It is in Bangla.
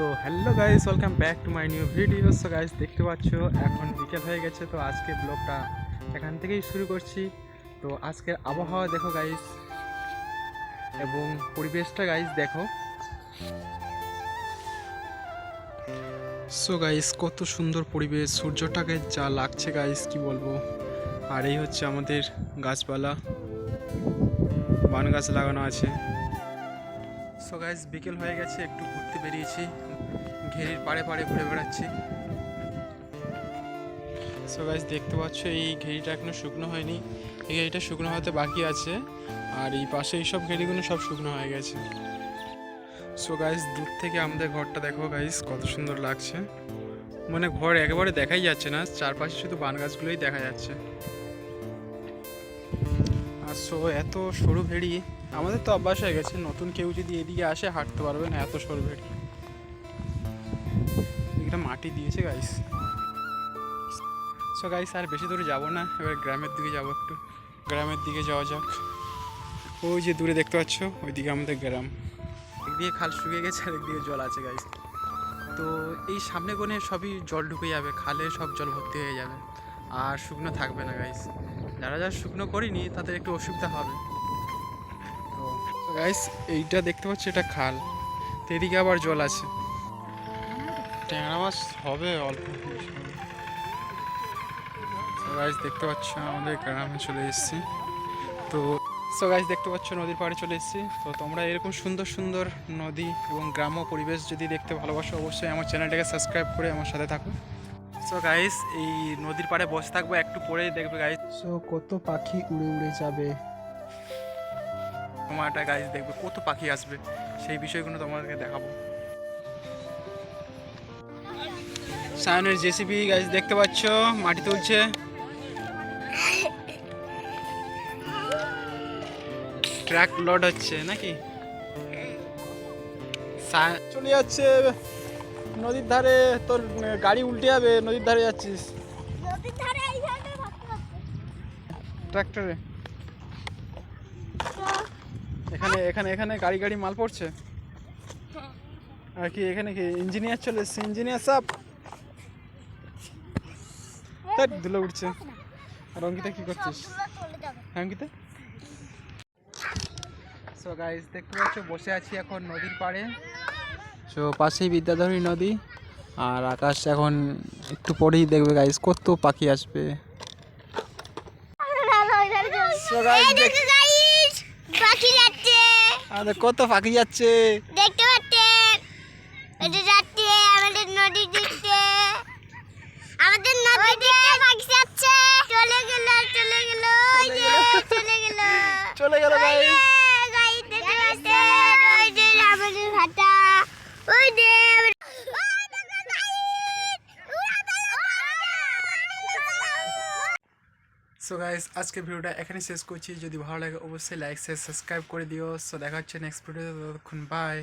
So hello guys welcome back to my new video so guys দেখতে পাচ্ছ, এখন বিকেল হয়ে গেছে, তো আজকে ব্লগটা এখান থেকেই শুরু করছি। তো আজকের আবহাওয়া দেখো গাইস এবং পরিবেশটা গাইস দেখো। সো গাইস কত সুন্দর পরিবেশ সূর্যটাকে যা লাগছে গাইস কি বলব। আর এই হচ্ছে আমাদের গাছপালা, বান গাছ লাগানো আছে। সো গাইস বিকেল হয়ে গেছে, একটু ঘুরতে বেরিয়েছি। ঘেরির পাড়ে পাড়ে ঘুরে বেড়াচ্ছি। সো গাইস দেখতে পাচ্ছ, এই ঘেরিটা এখনও শুকনো হয়নি। এই ঘেরিটা শুকনো হতে বাকি আছে। আর এই পাশে এইসব ঘেরিগুলো সব শুকনো হয়ে গেছে। সো গাইস দূর থেকে আমাদের ঘরটা দেখো গাইস কত সুন্দর লাগছে। মানে ঘর একেবারে দেখাই যাচ্ছে না, চারপাশে শুধু বান গাছগুলোই দেখা যাচ্ছে। সো এত সরু ভেড়ি, আমাদের তো অভ্যাস হয়ে গেছে, নতুন কেউ যদি এদিকে আসে, হাঁটতে পারবে না এত সরু ভেড়ি। এটা মাটি দিয়েছে গাইস সো গাইস আর বেশি দূরে যাব না, এবার গ্রামের দিকে যাব একটু। গ্রামের দিকে যাওয়া যাক। ওই যে দূরে দেখতে পাচ্ছ, ওইদিকে আমাদের গ্রাম। একদিকে খাল শুকিয়ে গেছে, আর একদিকে জল আছে গাইস তো এই সামনে কোণে সবই জল ঢুকে যাবে, খালে সব জল ভর্তি হয়ে যাবে, আর শুকনো থাকবে না গাইস যারা যারা শুকনো করিনি, তাদের একটু অসুবিধা হবে। গাইস এইটা দেখতে পাচ্ছি, এটা খাল। তো এদিকে আবার জল আছে। ট্যাংরা মাছ হবে অল্প। গাইস দেখতে পাচ্ছ, আমাদের গ্রামে চলে এসেছি। তো সো গাইস দেখতে পাচ্ছ, নদীর পাড়ে চলে এসেছি। তো তোমরা এরকম সুন্দর সুন্দর নদী এবং গ্রাম্য পরিবেশ যদি দেখতে ভালোবাসো, অবশ্যই আমার চ্যানেলটাকে সাবস্ক্রাইব করে আমার সাথে থাকো। সো গাইস এই নদীর পাড়ে বসে থাকব একটু পরেই দেখবে গাইস সো কত পাখি উড়ে উড়ে যাবে? তোমারটা গাইস দেখবে কত পাখি আসবে? সেই বিষয়গুলো তোমাদেরকে দেখাবো। সায়নের জেসিবি গাইস দেখতে পাচ্ছ? মাটি তুলছে। ট্রাক লোড হচ্ছে নাকি? চলে যাচ্ছে। নদীর ধারে তোর গাড়ি উল্টে যাবে নদীর ধারে যাচ্ছিস। ট্রাক্টরে? এখানে এখানে এখানে গাড়ি গাড়ি মাল পড়ছে? আর কি এখানে কি ইঞ্জিনিয়ার চলে এসছে? ইঞ্জিনিয়ার সাপ তাই ধুলো উঠছে আর অঙ্কিতা কি করছিস? হ্যাঁ অঙ্কিতা? সো গাইস দেখতে পাচ্ছ বসে আছি এখন নদীর পাড়ে। সো পাশেই বিদ্যাধরী নদী আর আকাশ এখন একটু পরেই দেখবে গাইস কত পাখি আসবে। আমাদের কত পাখি যাচ্ছে। দেখতে পাচ্ছেন এটা যাচ্ছে আমাদের নদী দিকতে আমাদের নদী দিকতে পাখি যাচ্ছে। চলে গেল চলে গেল চলে গেল। চলে গেল। গাইস সো গাইস আজকে ভিডিওটা এখানে শেষ করছি। যদি ভালো লাগে, অবশ্যই লাইক শেয়ার সাবস্ক্রাইব করে দিও। সো দেখা হচ্ছে নেক্সট ভিডিওতে ততক্ষণ বাই